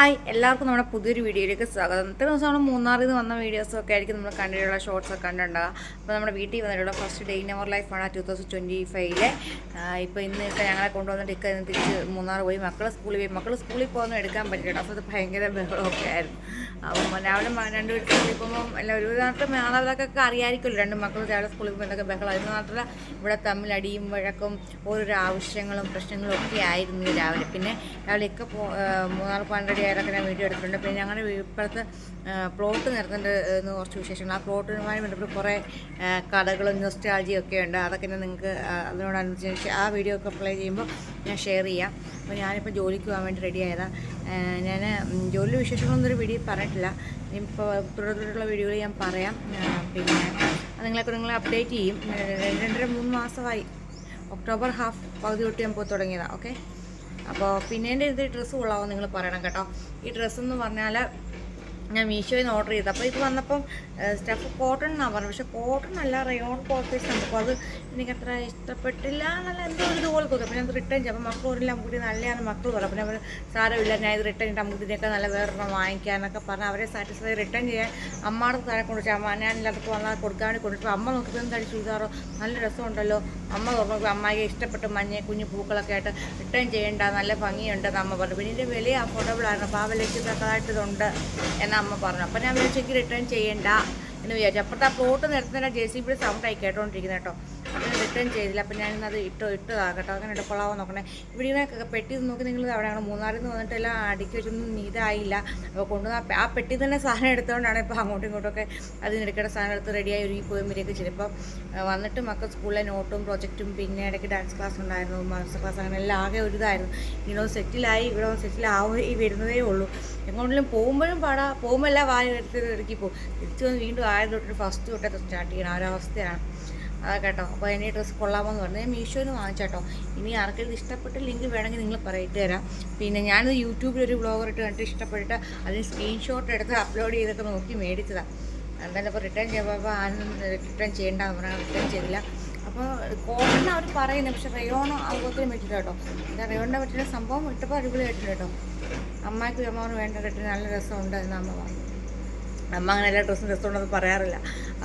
Hi. എല്ലാവർക്കും നമ്മുടെ പുതിയൊരു വീഡിയോയിലേക്ക് സ്വാഗതം. ഇത്ര ദിവസം നമ്മൾ മൂന്നാറിൽ നിന്ന് വന്ന വീഡിയോസൊക്കെ ആയിരിക്കും നമ്മൾ കണ്ടിട്ടുള്ള ഷോർട്സ് ഒക്കെ കണ്ടിട്ടുണ്ടാകുക അപ്പോൾ നമ്മുടെ വീട്ടിൽ വന്നിട്ടുള്ള ഫസ്റ്റ് ഡേ ഇൻ അവർ ലൈഫാണ് ടു തൗസൻഡ് ട്വന്റി ഫൈവിലെ ഇപ്പോൾ ഇന്ന് ഇപ്പോൾ ഞങ്ങളെ കൊണ്ടുവന്നിട്ട് ഇക്ക തിരിച്ച് മൂന്നാർ പോയി. മക്കൾ സ്കൂളിൽ പോയി. മക്കൾ സ്കൂളിൽ പോകുന്ന എടുക്കാൻ പറ്റില്ല. അപ്പോൾ അത് ഭയങ്കര ബഹളമൊക്കെ ആയിരുന്നു. അപ്പം രാവിലെ രണ്ട് വീട്ടിൽ സ്കൂളിൽ പോകുമ്പോൾ എല്ലാം ഒരു നാട്ടിൽ മാതാപിതാക്കൾക്ക് അറിയാമായിരിക്കുമല്ലോ രണ്ട് മക്കൾ രാവിലെ സ്കൂളിൽ പോകുമ്പോൾ എന്തൊക്കെ ബഹളം. അതിന് മാത്രമല്ല ഇവിടെ തമ്മിൽ അടിയും വഴക്കും ഓരോരോ ആവശ്യങ്ങളും പ്രശ്നങ്ങളും ഒക്കെ ആയിരുന്നു രാവിലെ. പിന്നെ രാവിലെ ഒക്കെ പോ മൂന്നാർ പന്ത്രണ്ട് ആയിരൊക്കെ ഞാൻ വീഡിയോ എടുത്തിട്ടുണ്ട്. പിന്നെ ഞങ്ങളുടെ ഇപ്പോഴത്തെ പ്ലോട്ട് നിരത്തേണ്ട കുറച്ച് വിശേഷങ്ങൾ. ആ പ്ലോട്ടുമായി ബന്ധപ്പെട്ട് കുറേ കടകളും നൊസ്റ്റാൾജിയും ഒക്കെ ഉണ്ട്. അതൊക്കെ ഞാൻ നിങ്ങൾക്ക് അതിനോടനുസരിച്ച് ആ വീഡിയോ ഒക്കെ അപ്ലൈ ചെയ്യുമ്പോൾ ഞാൻ ഷെയർ ചെയ്യാം. അപ്പോൾ ഞാനിപ്പോൾ ജോലിക്ക് പോകാൻ വേണ്ടി റെഡി ആയതാണ് ഞാൻ ജോലി വിശേഷങ്ങളൊന്നും ഒരു വീഡിയോ പറഞ്ഞിട്ടില്ല. ഇപ്പോൾ തുടർന്നുള്ള വീഡിയോയിൽ ഞാൻ പറയാം. പിന്നെ നിങ്ങളൊക്കെ നിങ്ങളെ അപ്ഡേറ്റ് ചെയ്യും. രണ്ട് രണ്ടര മൂന്ന് മാസമായി. ഒക്ടോബർ ഹാഫ് പകുതി തൊട്ട് ഞാൻ പോയി തുടങ്ങിയതാണ് ഓക്കെ അപ്പോൾ പിന്നെ ഇത് ഡ്രസ്സ് കൊള്ളാമോ നിങ്ങൾ പറയണം കേട്ടോ. ഈ ഡ്രസ്സ് എന്ന് പറഞ്ഞാൽ ഞാൻ മീഷോയിൽ നിന്ന് ഓർഡർ ചെയ്തത്. അപ്പോൾ ഇത് വന്നപ്പം സ്റ്റഫ് കോട്ടൺ എന്നാണ് പറഞ്ഞത്. പക്ഷേ കോട്ടൺ അല്ല റയോൺ കോട്ടേഴ്സ് അപ്പോൾ അത് എനിക്ക് അത്ര ഇഷ്ടപ്പെട്ടില്ല എന്നല്ല എന്തോ ഒരു ഇതുപോലെ തോന്നി അപ്പോൾ ഞാൻ റിട്ടേൺ ചെയ്യാം. അപ്പം മക്കൾ എല്ലാം കൂടി നല്ലതാണ് മക്കൾ പറഞ്ഞു ഞാൻ പറഞ്ഞു, സാരമില്ല ഞാൻ ഇത് റിട്ടേൺ ചെയ്തിട്ട് നമുക്ക് ഇതിനൊക്കെ നല്ല വേറൊരെണ്ണം വാങ്ങിക്കാനൊക്കെ പറഞ്ഞ് അവരെ സാറ്റിസ്ഫൈ റിട്ടേൺ ചെയ്യാൻ അമ്മയുടെ താഴെ വെച്ചാൽ അമ്മ ഞാൻ എല്ലാവർക്കും വന്നാൽ കൊടുക്കാൻ വേണ്ടി കൊണ്ടിട്ട് അമ്മ നോക്കിയപ്പോൾ എന്താ ചുരിദാറോ? നല്ല രസമുണ്ടല്ലോ. അമ്മ തുറന്നു അമ്മയ്ക്ക് ഇഷ്ടപ്പെട്ട് മഞ്ഞ കുഞ്ഞു പൂക്കളൊക്കെ ആയിട്ട് റിട്ടേൺ ചെയ്യേണ്ട നല്ല ഭംഗിയുണ്ടെന്ന് അമ്മ പറഞ്ഞു. പിന്നെ ഇതിന്റെ വില അഫോർഡബിൾ ആയിരുന്നു അപ്പോൾ ആ വിലയ്ക്ക് തക്കതായിട്ടിതുണ്ട് എന്ന് അമ്മ പറഞ്ഞു. അപ്പം ഞാൻ വിളിച്ചെങ്കിൽ റിട്ടേൺ ചെയ്യേണ്ട എന്ന് വിചാരിച്ചു. അപ്പോഴത്തെ ആ പ്ലോട്ട് നിർത്തുന്ന ജെ സി ബിയുടെ സൗണ്ട് ആയി കേട്ടോണ്ടിരിക്കുന്നത് കേട്ടോ. റിട്ടേൺ ചെയ്തില്ല. അപ്പം ഞാനിന്നത് ഇട്ടോ ഇട്ടതാണ് കേട്ടോ അങ്ങനെ ഇടക്കൊള്ളാവോ നോക്കണേ. ഇവിടെ പെട്ടി നോക്കി നിങ്ങൾ അവിടെയാണ്. മൂന്നാറിൽ നിന്ന് വന്നിട്ട് എല്ലാം അടുക്കി വെച്ചൊന്നും ഇതായില്ല. അപ്പോൾ കൊണ്ടുവന്ന ആ പെട്ടി തന്നെ സാധനം എടുത്തുകൊണ്ടാണ് ഇപ്പോൾ അങ്ങോട്ടും ഇങ്ങോട്ടൊക്കെ അതിനിടയ്ക്കിടെ സാധനം എടുത്ത് റെഡിയായി ഒരുങ്ങി പോയി വരികയൊക്കെ ചെയ്തു. വന്നിട്ട് മക്കൾ സ്കൂളിലെ നോട്ടും പ്രോജക്റ്റും പിന്നെ ഇടയ്ക്ക് ഡാൻസ് ക്ലാസ് ഉണ്ടായിരുന്നു. മാസ്റ്റർ ക്ലാസ് അങ്ങനെ എല്ലാം ആകെ ഒരു ഇതായിരുന്നു ഇങ്ങനെ സെറ്റിലായി ഇവിടെ സെറ്റിലാവേ ഈ വരുന്നതേ ഉള്ളൂ. എങ്ങോട്ടെങ്കിലും പോകുമ്പോഴും പാടാ. പോകുമ്പോൾ എല്ലാം വാരി എടുത്ത് ഇറക്കി പോകും. തിരിച്ചു വന്ന് വീണ്ടും തൊട്ട് ഫസ്റ്റ് തൊട്ടേ സ്റ്റാർട്ട് ചെയ്യണം. ആ ഒരു അതാ കേട്ടോ. അപ്പോൾ എന്റെ ഡ്രസ്സ് കൊള്ളാമെന്ന് പറഞ്ഞു ഞാൻ മീഷോയിൽ വാങ്ങിച്ചാട്ടോ. ഇനി ആർക്കെങ്കിലും ഇഷ്ടപ്പെട്ട ലിങ്ക് വേണമെങ്കിൽ നിങ്ങൾ പറയിട്ട് തരാം. പിന്നെ ഞാനിത് യൂട്യൂബിൽ ഒരു ബ്ലോഗർ ഇട്ട് കണ്ടിട്ട് ഇഷ്ടപ്പെട്ടിട്ട് അതിന് സ്ക്രീൻഷോട്ട് എടുത്ത് അപ്ലോഡ് ചെയ്തൊക്കെ നോക്കി മേടിച്ചതാണ് എന്തായാലും അപ്പോൾ റിട്ടേൺ ചെയ്യുമ്പോൾ ആരും റിട്ടേൺ ചെയ്യേണ്ട പറഞ്ഞാൽ റിട്ടേൺ ചെയ്തില്ല. അപ്പോൾ കോട്ടൺ അവർ പറയുന്നത് പക്ഷേ റയോണോ അതുപോലെ പറ്റില്ല കേട്ടോ. എന്താ റയോണിനെ പറ്റുന്ന സംഭവം ഇട്ടപ്പോൾ അടിപൊളിയായിട്ടുണ്ട് കേട്ടോ. അമ്മയ്ക്ക് അമ്മാവനും വേണ്ട റിട്ടേൺ നല്ല രസമുണ്ട് എന്ന് അമ്മ പറഞ്ഞു അമ്മ അങ്ങനെ എല്ലാ ഡ്രസ്സും രസമുണ്ടെന്ന് പറയാറില്ല.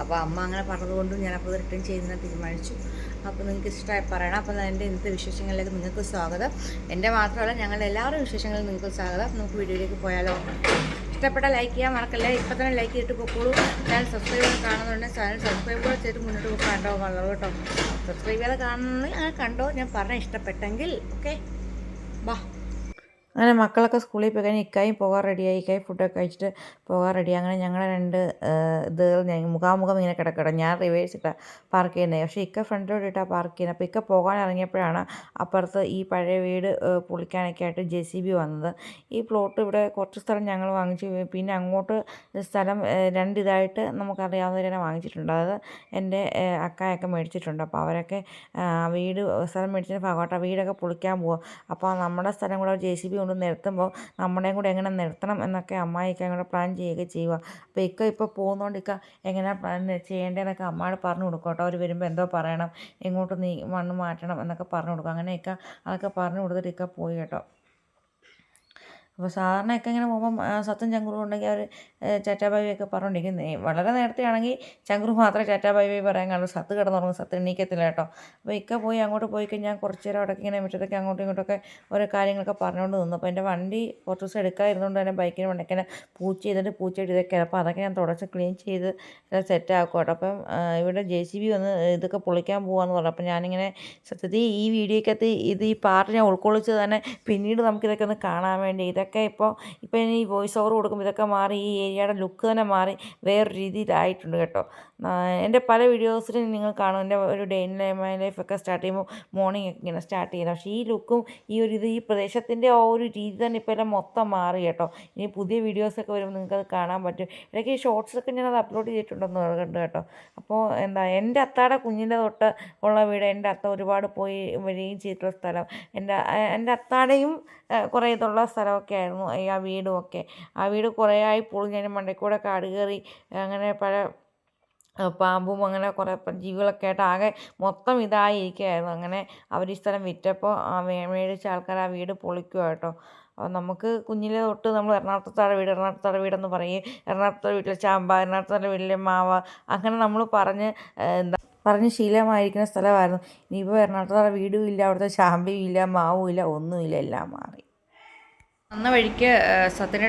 അപ്പോൾ അമ്മ അങ്ങനെ പറഞ്ഞതുകൊണ്ടും ഞാനപ്പോൾ റിട്ടേൺ ചെയ്യുന്നതിന് തീരുമാനിച്ചു. അപ്പോൾ നിങ്ങൾക്ക് ഇഷ്ടമായി പറയണം. അപ്പോൾ എന്റെ ഇന്നത്തെ വിശേഷങ്ങളിലേക്ക് നിങ്ങൾക്ക് സ്വാഗതം. എന്റെ മാത്രമല്ല ഞങ്ങളുടെ എല്ലാവരുടെ വിശേഷങ്ങളിലും നിങ്ങൾക്ക് സ്വാഗതം. നമുക്ക് വീഡിയോയിലേക്ക് പോയാലോ? ഇഷ്ടപ്പെട്ട ലൈക്ക് ചെയ്യാൻ മറക്കല്ല? ഇപ്പം തന്നെ ലൈക്ക് ചെയ്തിട്ട് പോക്കോളൂ. ചാനൽ സബ്സ്ക്രൈബ് കാണുന്നുണ്ടെങ്കിൽ ചാനൽ സബ്സ്ക്രൈബ് കൂടെ ചെയ്ത് മുന്നോട്ട് പോകാൻ കണ്ടോ? വളരെ കേട്ടോ. സബ്സ്ക്രൈബ് ചെയ്ത് കാണുന്നത് അങ്ങനെ കണ്ടോ? ഞാൻ പറഞ്ഞ ഇഷ്ടപ്പെട്ടെങ്കിൽ ഓക്കെ ബാ. അങ്ങനെ മക്കളൊക്കെ സ്കൂളിൽ പോയി കഴിഞ്ഞാൽ ഇക്കായും പോകാൻ റെഡിയായി. ഇക്കായി ഫുഡൊക്കെ കഴിച്ചിട്ട് പോകാൻ റെഡി അങ്ങനെ ഞങ്ങളെ രണ്ട് ഇത് മുഖാമുഖം ഇങ്ങനെ കിടക്കണം ഞാൻ റിവേഴ്സ് ഇട്ടാണ് പാർക്ക് ചെയ്യുന്നത് പക്ഷേ ഇക്ക ഫ്രണ്ടിലോട്ട് ഇട്ടാണ് പാർക്ക് ചെയ്യുന്നത് അപ്പോൾ ഇക്ക പോകാൻ ഇറങ്ങിയപ്പോഴാണ് അപ്പുറത്ത് ഈ പഴയ വീട് പൊളിക്കാനൊക്കെ ആയിട്ട് ജെ സി ബി വന്നത്. ഈ പ്ലോട്ട് ഇവിടെ കുറച്ച് സ്ഥലം ഞങ്ങൾ വാങ്ങിച്ചു. പിന്നെ അങ്ങോട്ട് സ്ഥലം രണ്ടിതായിട്ട് തന്നെ വാങ്ങിച്ചിട്ടുണ്ട്. അതായത് എന്റെ അക്കായൊക്കെ മേടിച്ചിട്ടുണ്ട്. അപ്പോൾ അവരൊക്കെ വീട് സ്ഥലം മേടിച്ചതിന് ഭാഗമായിട്ട് വീടൊക്കെ പൊളിക്കാൻ പോകും അപ്പോൾ നമ്മുടെ സ്ഥലം കൂടെ ജെ സി ബി കൊണ്ട് നിർത്തുമ്പോൾ നമ്മുടെയും കൂടെ എങ്ങനെ നിർത്തണം എന്നൊക്കെ അമ്മായിക്ക് കൂടെ പ്ലാൻ ചെയ്യുകയൊക്കെ ചെയ്യുക അപ്പോൾ ഇക്ക ഇപ്പോൾ പോകുന്നതുകൊണ്ട് ഇക്ക എങ്ങനെ പ്ലാൻ ചെയ്യേണ്ടതെന്നൊക്കെ അമ്മയോട് പറഞ്ഞു കൊടുക്കും കേട്ടോ. അവർ വരുമ്പോൾ എന്തോ പറയണം എങ്ങോട്ട് നീ മണ്ണ് മാറ്റണം എന്നൊക്കെ പറഞ്ഞു കൊടുക്കും. അങ്ങനെ ഇക്ക അതൊക്കെ പറഞ്ഞു കൊടുത്തിട്ട് ഇക്ക പോയി കേട്ടോ. അപ്പോൾ സാധാരണയൊക്കെ ഇങ്ങനെ പോകുമ്പം സത്യം ചങ്കുറും ഉണ്ടെങ്കിൽ അവർ ചാറ്റാ ബൈ ഒക്കെ പറഞ്ഞുകൊണ്ടിരിക്കും വളരെ നേരത്തെ ആണെങ്കിൽ ചങ്കുറു മാത്രമേ ചാറ്റാ പറയാൻ കാണുള്ളൂ സത്ത് കിടന്നുറങ്ങും സത്ത് എണീക്കത്തില്ല കേട്ടോ. അപ്പോൾ ഇക്ക പോയി അങ്ങോട്ട് പോയി കഴിഞ്ഞാൽ കുറച്ച് നേരം അവിടെ ഇങ്ങനെ മുറ്റത്തൊക്കെ അങ്ങോട്ടും ഇങ്ങോട്ടൊക്കെ ഓരോ കാര്യങ്ങളൊക്കെ പറഞ്ഞുകൊണ്ട് നിന്നു. അപ്പോൾ എന്റെ വണ്ടി കുറച്ച് ദിവസം എടുക്കാതിരുന്നുകൊണ്ട് തന്നെ ബൈക്കിന് വണ്ടിക്കനെ പൂച്ച ചെയ്തിട്ട് പൂച്ചയിട്ട് ഇതൊക്കെ. അപ്പോൾ അതൊക്കെ ഞാൻ തുടച്ച് ക്ലീൻ ചെയ്ത് സെറ്റ് ആക്കും കേട്ടോ. അപ്പം ഇവിടെ ജെ സി ബി വന്ന് ഇതൊക്കെ പൊളിക്കാൻ പോകാമെന്ന് പറഞ്ഞു. അപ്പോൾ ഞാനിങ്ങനെ സത്യത്തിൽ ഈ വീഡിയോക്കകത്ത് ഇത് ഈ പാർട്ട് ഞാൻ ഉൾക്കൊള്ളിച്ചത് തന്നെ പിന്നീട് നമുക്കിതൊക്കെ ഒന്ന് കാണാൻ വേണ്ടി. ഇതൊക്കെ ഇപ്പോൾ ഇപ്പോൾ ഇനി വോയിസ് ഓവർ കൊടുക്കുമ്പോൾ ഇതൊക്കെ മാറി ഈ ഏരിയയുടെ ലുക്ക് തന്നെ മാറി വേറൊരു രീതിയിലായിട്ടുണ്ട് കേട്ടോ. എന്റെ പല വീഡിയോസിലും നിങ്ങൾ കാണും. എന്റെ ഒരു ഡേ ഇൻ മൈ ലൈഫൊക്കെ സ്റ്റാർട്ട് ചെയ്യുമ്പോൾ മോർണിംഗ് ഒക്കെ ഇങ്ങനെ സ്റ്റാർട്ട് ചെയ്യുന്നത്. പക്ഷേ ഈ ലുക്കും ഈ ഒരു ഇത് ഈ പ്രദേശത്തിന്റെ ആ ഒരു രീതി തന്നെ ഇപ്പോൾ എല്ലാം മൊത്തം മാറി കേട്ടോ. ഇനി പുതിയ വീഡിയോസൊക്കെ വരുമ്പോൾ നിങ്ങൾക്കത് കാണാൻ പറ്റും. ഇടയ്ക്ക് ഈ ഷോർട്സൊക്കെ ഞാനത് അപ്ലോഡ് ചെയ്തിട്ടുണ്ടെന്ന് പറയുന്നുണ്ട് കേട്ടോ. അപ്പോൾ എന്താ എന്റെ അത്താടെ കുഞ്ഞിന്റെ തൊട്ട് ഉള്ള വീട് എന്റെ അത്ത ഒരുപാട് പോയി വരികയും ചെയ്തിട്ടുള്ള സ്ഥലം. എന്റെ എന്റെ അത്താടെയും കുറേ ഇതുള്ള സ്ഥലമൊക്കെ ആയിരുന്നു ഈ ആ വീടും ഒക്കെ. ആ വീട് കുറേ ആയി പൊളിഞ്ഞതിന് മണ്ടയിൽ കൂടെ കയറി അങ്ങനെ പല പാമ്പും അങ്ങനെ കുറേ ജീവികളൊക്കെ ആയിട്ട് ആകെ മൊത്തം ഇതായി ഇരിക്കുകയായിരുന്നു അങ്ങനെ അവർ ഈ സ്ഥലം വിറ്റപ്പോൾ മേടിച്ച ആൾക്കാർ ആ വീട് പൊളിക്കുക കേട്ടോ. നമുക്ക് കുഞ്ഞിലെ തൊട്ട് നമ്മൾ എറണാകുളത്താടെ വീട് എറണാകുളത്താടെ വീടെന്ന് പറയും. എറണാകുളത്തെ വീട്ടിലെ ചാമ്പ എറണാകുളത്തെ വീട്ടിലെ മാവ അങ്ങനെ നമ്മൾ പറഞ്ഞ് എന്താ പറഞ്ഞ് ശീലമായിരിക്കുന്ന സ്ഥലമായിരുന്നു. ഇനിയിപ്പോൾ എറണാകുളത്താടെ വീടും ഇല്ല അവിടുത്തെ ചാമ്പയും ഇല്ല മാവും ഇല്ല ഒന്നുമില്ല എല്ലാം മാറി. വന്ന വഴിക്ക് സത്യന്റെ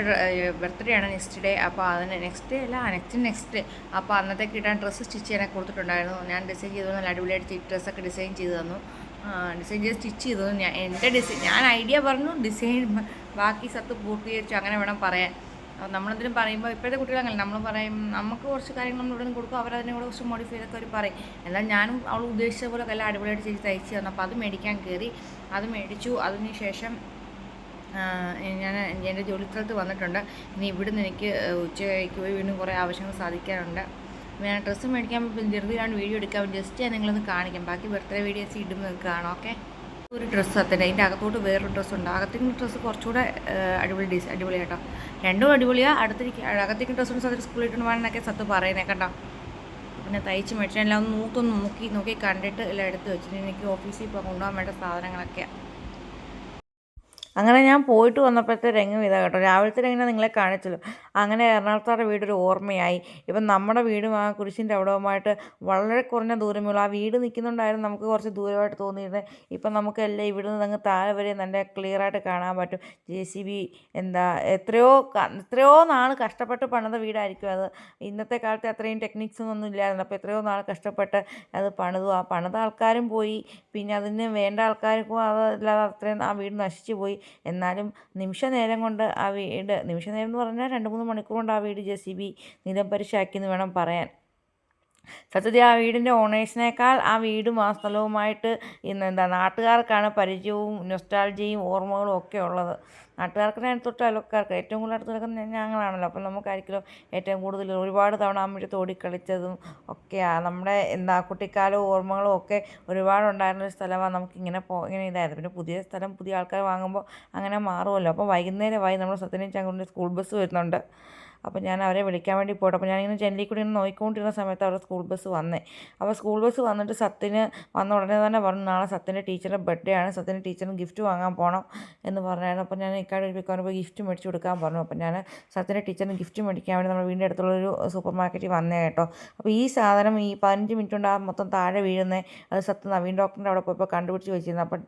ബർത്ത്ഡേ ആണ് നെക്സ്റ്റ് ഡേ അപ്പോൾ അതിന് നെക്സ്റ്റ് ഡേ അല്ല നെക്സ്റ്റ് നെക്സ്റ്റ് അപ്പോൾ അന്നത്തേക്ക് ഇടാൻ ഡ്രസ്സ് സ്റ്റിച്ച് ചെയ്യാനൊക്കെ കൊടുത്തിട്ടുണ്ടായിരുന്നു. ഞാൻ ഡിസൈൻ ചെയ്തു നല്ല അടിപൊളിയായിട്ട് ഡ്രസ്സൊക്കെ ഡിസൈൻ ചെയ്ത് തന്നു. ഡിസൈൻ ചെയ്ത് സ്റ്റിച്ച് ചെയ്തു ഞാൻ എന്റെ ഡിസൈൻ ഞാൻ ഐഡിയ പറഞ്ഞു ഡിസൈൻ ബാക്കി സത്ത് പൂർത്തീകരിച്ചു അങ്ങനെ വേണം പറയാൻ. അപ്പോൾ നമ്മളെന്തിനും പറയുമ്പോൾ ഇപ്പോഴത്തെ കുട്ടികൾ അങ്ങനെ നമ്മൾ പറയും നമുക്ക് കുറച്ച് കാര്യങ്ങൾ നമ്മൾ ഇവിടെ നിന്ന് കൊടുക്കും അവരതിനെ കൂടെ കുറച്ച് മോഡിഫൈ ചെയ്തൊക്കെ അവർ പറയും. എന്നാൽ ഞാനും അവൾ ഉദ്ദേശിച്ച പോലെ എല്ലാം അടിപൊളിയായിട്ട് ചെയ്ത് തയ്ച്ച് തന്നു. അപ്പോൾ അത് മേടിക്കാൻ കയറി അത് മേടിച്ചു. അതിന് ശേഷം ഞാൻ എന്റെ ജോലിസ്ഥലത്ത് വന്നിട്ടുണ്ട്. ഇനി ഇവിടുന്ന് എനിക്ക് ഉച്ചയ്ക്ക് വീണ്ടും കുറേ ആവശ്യങ്ങൾ സാധിക്കാറുണ്ട് ഞാൻ ഡ്രസ്സ് മേടിക്കാൻ ധൃതിയിലാണ് വീഡിയോ എടുക്കാൻ ജസ്റ്റ് ഞാൻ നിങ്ങളൊന്ന് കാണിക്കാം. ബാക്കി ബർത്ത്ഡേ വീഡിയോസ് ഇടുമ്പോൾ കാണാം ഓക്കെ? ഒരു ഡ്രസ്സ് അത്തേ അതിന്റെ അകത്തോട്ട് വേറൊരു ഡ്രസ്സുണ്ട് അകത്തേക്ക് ഡ്രസ്സ് കുറച്ചുകൂടെ അടിപൊളി ഡിസ് അടിപൊളി കേട്ടോ രണ്ടും അടിപൊളിയാണ് അടുത്തേക്ക് അകത്തേക്ക് ഡ്രസ്സുണ്ട് സത്യം സ്കൂളിൽ ഇട്ട് വേണമെന്നൊക്കെ സത്ത് പറയുന്നത് കേട്ടോ. പിന്നെ തയ്ച്ച് മേടിച്ചാൽ എല്ലാം ഒന്ന് നോക്കി നോക്കി കണ്ടിട്ട് എല്ലാം എടുത്ത് വെച്ചിട്ട് എനിക്ക് ഓഫീസിൽ ഇപ്പോൾ കൊണ്ടുപോകാൻ വേണ്ട സാധനങ്ങളൊക്കെയാണ് അങ്ങനെ ഞാൻ പോയിട്ട് വന്നപ്പോഴത്തെ രംഗം ഇതാ കേട്ടോ. രാവിലത്തെ രംഗം നിങ്ങളെ കാണിച്ചല്ലോ. അങ്ങനെ എറണാകുളത്താരുടെ വീടൊരു ഓർമ്മയായി. ഇപ്പം നമ്മുടെ വീടും ആ കുരിശിന്റെ അവിടവുമായിട്ട് വളരെ കുറഞ്ഞ ദൂരമുള്ളൂ ആ വീട് നിൽക്കുന്നുണ്ടായിരുന്നു നമുക്ക് കുറച്ച് ദൂരമായിട്ട് തോന്നിയിരുന്നത് ഇപ്പം നമുക്കെല്ലാം ഇവിടെ നിന്ന് അങ്ങ് താഴെ വരെ നല്ല ക്ലിയറായിട്ട് കാണാൻ പറ്റും. ജെ സി ബി എന്താ എത്രയോ എത്രയോ നാൾ കഷ്ടപ്പെട്ട് പണിത വീടായിരിക്കും അത്. ഇന്നത്തെ കാലത്ത് അത്രയും ടെക്നിക്സ് ഒന്നും ഇല്ലായിരുന്നു. അപ്പോൾ എത്രയോ നാൾ കഷ്ടപ്പെട്ട് അത് പണിതു. ആ പണിത ആൾക്കാരും പോയി. പിന്നെ അതിന് വേണ്ട ആൾക്കാർക്കും അതല്ലാതെ അത്രയും ആ വീട് നശിച്ചു പോയി. എന്നാലും നിമിഷ നേരം കൊണ്ട് ആ വീട് നിമിഷ നേരം എന്ന് പറഞ്ഞാൽ രണ്ട് മൂന്ന് മണിക്കൂർ കൊണ്ട് ആ വീട് ജെ സി ബി നിലം പരിശാക്കിയെന്ന് വേണം പറയാൻ. സത്യത്തിൽ ആ വീടിന്റെ ഓണേഴ്സിനേക്കാൾ ആ വീടും ആ സ്ഥലവുമായിട്ട് ഇന്ന് എന്താ നാട്ടുകാർക്കാണ് പരിചയവും നൊസ്റ്റാൾജിയും ഓർമ്മകളും ഒക്കെ ഉള്ളത്. നാട്ടുകാർക്ക് തൊട്ട് അയൽക്കാർക്ക് ഏറ്റവും കൂടുതൽ അടുത്ത് നിൽക്കുന്ന ഞങ്ങളാണല്ലോ. അപ്പം നമുക്കായിരിക്കുമല്ലോ ഏറ്റവും കൂടുതൽ ഒരുപാട് തവണ ആ തോടി ഓടിക്കളിച്ചതും ഒക്കെ നമ്മുടെ എന്താ കുട്ടിക്കാലവും ഓർമ്മകളും ഒക്കെ ഒരുപാടുണ്ടായിരുന്ന ഒരു സ്ഥലമാണ് നമുക്കിങ്ങനെ പോ ഇങ്ങനെ ഇതായത് പിന്നെ പുതിയ സ്ഥലം പുതിയ ആൾക്കാർ വാങ്ങുമ്പോൾ അങ്ങനെ മാറുമല്ലോ. അപ്പോൾ വൈകുന്നേരമായി നമ്മൾ സത്യനും ചങ്കുണ്ട് സ്കൂൾ ബസ് വരുന്നുണ്ട്. അപ്പോൾ ഞാൻ അവരെ വിളിക്കാൻ വേണ്ടി പോട്ടെ അപ്പോൾ ഞാനിങ്ങനെ ജനലിൽ കൂടി ഇങ്ങനെ നോക്കിക്കൊണ്ടിരുന്ന സമയത്ത് അവരുടെ സ്കൂൾ ബസ് വന്നേ. അപ്പോൾ സ്കൂൾ ബസ് വന്നിട്ട് സത്യന് വന്ന ഉടനെ തന്നെ പറഞ്ഞു നാളെ സത്യന്റെ ടീച്ചറുടെ ബർത്ത്ഡേ ആണ് സത്യന്റെ ടീച്ചറിന് ഗിഫ്റ്റ് വാങ്ങാൻ പോകണം എന്ന് പറഞ്ഞായിരുന്നു. അപ്പോൾ ഞാൻ ഇക്കാട് വിൽക്കാൻ പോയി ഗിഫ്റ്റ് മേടിച്ച് കൊടുക്കാൻ പറഞ്ഞു. അപ്പോൾ ഞാൻ സത്യന്റെ ടീച്ചറിന് ഗിഫ്റ്റ് മേടിക്കാൻ വേണ്ടി നമ്മുടെ വീടിന്റെ അടുത്തുള്ളൊരു സൂപ്പർ മാർക്കറ്റിൽ വന്നേ കേട്ടോ. അപ്പോൾ ഈ സാധനം ഈ പതിനഞ്ച് മിനിറ്റ് കൊണ്ട് ആ മൊത്തം താഴെ വീഴുന്നേ അത് സത്ത് നവീൻ ഡോക്ടറിന്റെ അവിടെ പോയപ്പോൾ കണ്ടുപിടിച്ച് വെച്ചിരുന്നു അപ്പോൾ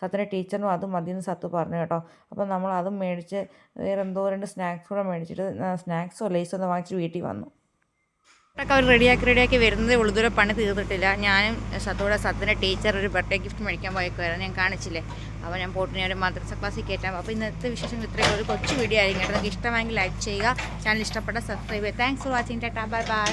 സത്യന്റെ ടീച്ചറിനും അത് മതിയെന്ന് സത്ത് പറഞ്ഞു കേട്ടോ. അപ്പോൾ നമ്മൾ അതും മേടിച്ച് വേറെ എന്തോ രണ്ട് സ്നാക്സ് കൂടെ മേടിച്ചിട്ട് സ്നാക്സോ ലേസോ ഒന്നും വാങ്ങിച്ച് വീട്ടിൽ വന്നു. ഒക്കെ അവർ റെഡിയാക്കി റെഡിയാക്കി വരുന്നതേ ഉള്ളൂ. പണി തീർന്നിട്ടില്ല. ഞാനും സത്തോടെ സത്തിന്റെ ടീച്ചർ ഒരു ബർത്ത്ഡേ ഗിഫ്റ്റ് മേടിക്കാൻ പോയേക്കുമായിരുന്നു ഞാൻ കാണിച്ചില്ലേ? അപ്പോൾ ഞാൻ പോട്ടിനെ ഒരു മദ്രസ ക്ലാസ്സിൽ കയറ്റാം അപ്പോൾ ഇന്നത്തെ വിശേഷം ഇത്രയും ഒരു കൊച്ചു വീഡിയോ ആയിരിക്കും. കേട്ടോ നിങ്ങൾക്ക് ഇഷ്ടമായെങ്കിൽ ലൈക്ക് ചെയ്യുക. ചാനൽ ഇഷ്ടപ്പെട്ട സബ്സ്ക്രൈബ് ചെയ്യുക. Thanks for watching tata bye bye